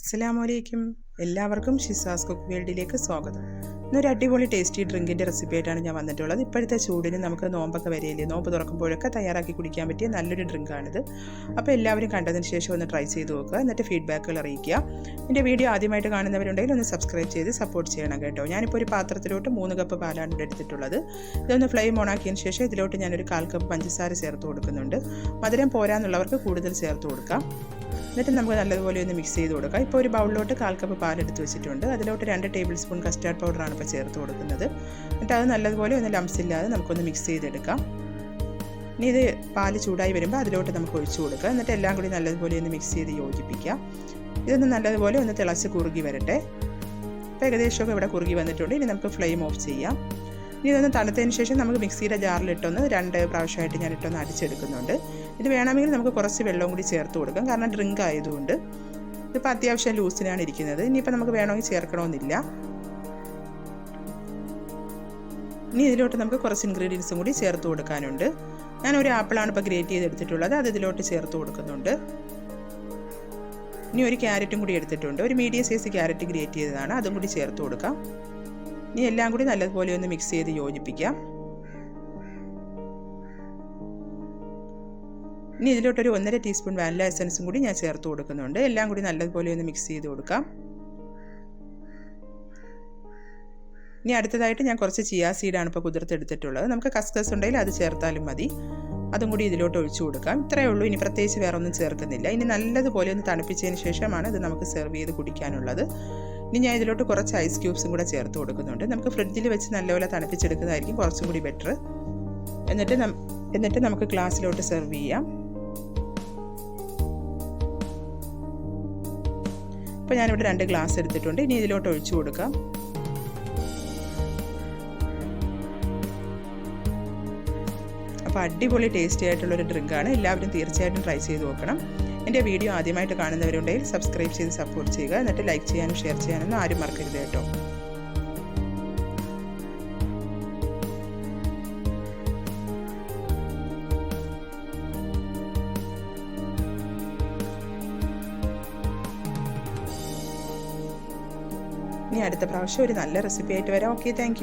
അസ്സലാമലൈക്കും. എല്ലാവർക്കും ഷിസാസ് കുക്ക് വേൾഡിലേക്ക് സ്വാഗതം. ഇന്നൊരു അടിപൊളി ടേസ്റ്റി ഡ്രിങ്കിന്റെ റെസിപ്പി ആയിട്ടാണ് ഞാൻ വന്നിട്ടുള്ളത്. ഇപ്പോഴത്തെ ചൂടിന് നമുക്ക് നോമ്പൊക്കെ വരികയില്ലേ നോമ്പ് തുറക്കുമ്പോഴൊക്കെ തയ്യാറാക്കി കുടിക്കാൻ പറ്റിയ നല്ലൊരു ഡ്രിങ്കാണിത്. അപ്പോൾ എല്ലാവരും കണ്ടതിന് ശേഷം ഒന്ന് ട്രൈ ചെയ്ത് നോക്കുക. എന്നിട്ട് ഫീഡ്ബാക്കുകൾ അറിയിക്കുക. എന്റെ വീഡിയോ ആദ്യമായിട്ട് കാണുന്നവരുണ്ടെങ്കിൽ ഒന്ന് സബ്സ്ക്രൈബ് ചെയ്ത് സപ്പോർട്ട് ചെയ്യണം കേട്ടോ. ഞാനിപ്പോൾ ഒരു പാത്രത്തിലോട്ട് മൂന്ന് കപ്പ് പാലാണ് എടുത്തിട്ടുള്ളത്. ഇതൊന്ന് ഫ്ലെയിം ഓണാക്കിയതിന് ശേഷം ഇതിലോട്ട് ഞാനൊരു കാൽ കപ്പ് പഞ്ചസാര ചേർത്ത് കൊടുക്കുന്നുണ്ട്. മധുരം പോരാന്നുള്ളവർക്ക് കൂടുതൽ ചേർത്ത് കൊടുക്കാം. എന്നിട്ട് നമുക്ക് നല്ലതുപോലെ ഒന്ന് മിക്സ് ചെയ്ത് കൊടുക്കാം. ഇപ്പോൾ ഒരു ബൗളിലോട്ട് കാൽ കപ്പ് പാൽ എടുത്ത് വെച്ചിട്ടുണ്ട്. അതിലോട്ട് രണ്ട് ടേബിൾ സ്പൂൺ കസ്റ്റാർഡ് പൗഡറാണ് ഇപ്പോൾ ചേർത്ത് കൊടുക്കുന്നത്. എന്നിട്ട് അത് നല്ലതുപോലെ ഒന്ന് ലംസ് ഇല്ലാതെ നമുക്കൊന്ന് മിക്സ് ചെയ്തെടുക്കാം. ഇനി ഇത് പാൽ ചൂടായി വരുമ്പോൾ അതിലോട്ട് നമുക്ക് ഒഴിച്ചു കൊടുക്കുക എന്നിട്ട് എല്ലാം കൂടി നല്ലതുപോലെ ഒന്ന് മിക്സ് ചെയ്ത് യോജിപ്പിക്കാം. ഇതൊന്ന് നല്ലതുപോലെ ഒന്ന് തിളച്ച് കുറുകി വരട്ടെ. ഇപ്പോൾ ഏകദേശമൊക്കെ ഇവിടെ കുറുകി വന്നിട്ടുണ്ട്. ഇനി നമുക്ക് ഫ്ലെയിം ഓഫ് ചെയ്യാം. ഇനി ഇതൊന്ന് തണുത്തതിന് ശേഷം നമുക്ക് മിക്സിയുടെ ജാറിലിട്ടൊന്ന് രണ്ട് പ്രാവശ്യമായിട്ട് ഞാൻ ഇട്ടൊന്ന് അടിച്ചെടുക്കുന്നുണ്ട്. ഇത് വേണമെങ്കിൽ നമുക്ക് കുറച്ച് വെള്ളവും കൂടി ചേർത്ത് കൊടുക്കാം. കാരണം ഡ്രിങ്ക് ആയതുകൊണ്ട്. ഇതിപ്പോൾ അത്യാവശ്യം ലൂസിനാണ് ഇരിക്കുന്നത്. ഇനിയിപ്പോൾ നമുക്ക് വേണമെങ്കിൽ ചേർക്കണമെന്നില്ല. ഇനി ഇതിലോട്ട് നമുക്ക് കുറച്ച് ഇൻഗ്രീഡിയൻസും കൂടി ചേർത്ത് കൊടുക്കാനുണ്ട്. ഞാൻ ഒരു ആപ്പിളാണ് ഇപ്പോൾ ഗ്രേറ്റ് ചെയ്തെടുത്തിട്ടുള്ളത്. അത് ഇതിലോട്ട് ചേർത്ത് കൊടുക്കുന്നുണ്ട്. ഇനി ഒരു ക്യാരറ്റും കൂടി എടുത്തിട്ടുണ്ട്. ഒരു മീഡിയം സൈസ് ക്യാരറ്റ് ഗ്രേറ്റ് ചെയ്തതാണ്. അതും കൂടി ചേർത്ത് കൊടുക്കാം. ഇനി എല്ലാം കൂടി നല്ലതുപോലെ ഒന്ന് മിക്സ് ചെയ്ത് യോജിപ്പിക്കാം ഇനി ഇതിലോട്ടൊരു ഒന്നര ടീസ്പൂൺ വാനില എസൻസും കൂടി ഞാൻ ചേർത്ത് കൊടുക്കുന്നുണ്ട്. എല്ലാം കൂടി നല്ലതുപോലെ ഒന്ന് മിക്സ് ചെയ്ത് കൊടുക്കാം. ഇനി അടുത്തതായിട്ട് ഞാൻ കുറച്ച് ചിയാ സീഡാണ് ഇപ്പോൾ കുതിർത്തെടുത്തിട്ടുള്ളത്. നമുക്ക് കസ്കസ് ഉണ്ടെങ്കിൽ അത് ചേർത്താലും മതി. അതും കൂടി ഇതിലോട്ട് ഒഴിച്ചു കൊടുക്കാം. ഇത്രയേ ഉള്ളൂ. ഇനി പ്രത്യേകിച്ച് വേറെ ഒന്നും ചേർക്കുന്നില്ല. ഇനി നല്ലതുപോലെ ഒന്ന് തണുപ്പിച്ചതിന് ശേഷമാണ് ഇത് നമുക്ക് സെർവ് ചെയ്ത് കുടിക്കാനുള്ളത്. ഇനി ഞാൻ ഇതിലോട്ട് കുറച്ച് ഐസ് ക്യൂബ്സും കൂടെ ചേർത്ത് കൊടുക്കുന്നുണ്ട്. നമുക്ക് ഫ്രിഡ്ജിൽ വെച്ച് നല്ലപോലെ തണുപ്പിച്ചെടുക്കുന്നതായിരിക്കും കുറച്ചും കൂടി ബെറ്റർ എന്നിട്ട് എന്നിട്ട് നമുക്ക് ഗ്ലാസ്സിലോട്ട് സെർവ് ചെയ്യാം. അപ്പോൾ ഞാനിവിടെ രണ്ട് ഗ്ലാസ് എടുത്തിട്ടുണ്ട്. ഇനി ഇതിലോട്ട് ഒഴിച്ചു കൊടുക്കാം. അപ്പോൾ അടിപൊളി ടേസ്റ്റി ആയിട്ടുള്ളൊരു ഡ്രിങ്കാണ് എല്ലാവരും തീർച്ചയായിട്ടും ട്രൈ ചെയ്ത് നോക്കണം. എന്റെ വീഡിയോ ആദ്യമായിട്ട് കാണുന്നവരുണ്ടെങ്കിൽ സബ്സ്ക്രൈബ് ചെയ്ത് സപ്പോർട്ട് ചെയ്യുക. എന്നിട്ട് ലൈക്ക് ചെയ്യാനും ഷെയർ ചെയ്യാനൊന്നും ആരും മറക്കരുത് കേട്ടോ. ഇനി അടുത്ത പ്രാവശ്യം ഒരു നല്ല റെസിപ്പി ആയിട്ട് വരാം. Okay thank